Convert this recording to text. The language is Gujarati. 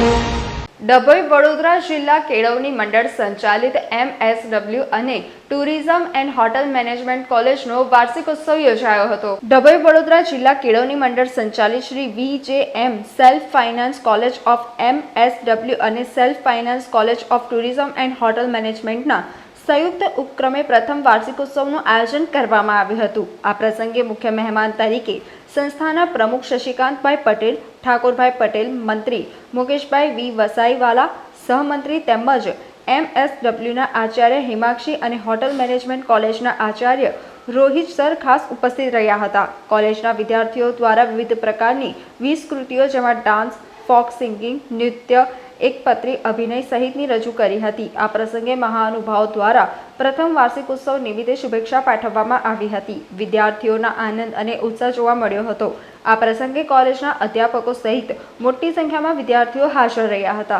ડભોઈ વડોદરા જિલ્લા કેળવણી મંડળ સંચાલિત એમએસડબલ્યુ અને ટુરિઝમ એન્ડ હોટલ મેનેજમેન્ટ કોલેજનો વાર્ષિક ઉત્સવ યોજાયો હતો. ડભોઈ વડોદરા જિલ્લા કેળવણી મંડળ સંચાલિત Shri V J M self finance college of MSW અને self finance college of tourism and hotel મેનેજમેન્ટના સંયુક્ત ઉપક્રમે પ્રથમ વાર્ષિક ઉત્સવનું આયોજન કરવામાં આવ્યું હતું. આ પ્રસંગે મુખ્ય મહેમાન તરીકે સંસ્થાના પ્રમુખ શશિકાંતભાઈ પટેલ, ઠાકોરભાઈ પટેલ, મંત્રી મુકેશભાઈ વી. વસાઈવાલા, સહમંત્રી તેમજ એમએસડબલ્યુના આચાર્ય હિમાક્ષી અને હોટલ મેનેજમેન્ટ કોલેજના આચાર્ય રોહિત સર ખાસ ઉપસ્થિત રહ્યા હતા. કોલેજના વિદ્યાર્થીઓ દ્વારા વિવિધ પ્રકારની વીસ કૃતિઓ જેમાં ડાન્સ ફોક સિંગિંગ, નૃત્ય એકપત્રી અભિનય સહિતની રજૂ કરી હતી. આ પ્રસંગે મહાનુભાવ દ્વારા પ્રથમ વાર્ષિક ઉત્સવ નિમિત્તે શુભેચ્છા પાઠવવામાં આવી હતી. વિદ્યાર્થીઓના આનંદ અને ઉત્સાહ જોવા મળ્યો હતો. આ પ્રસંગે કોલેજના અધ્યાપકો સહિત મોટી સંખ્યામાં વિદ્યાર્થીઓ હાજર રહ્યા હતા.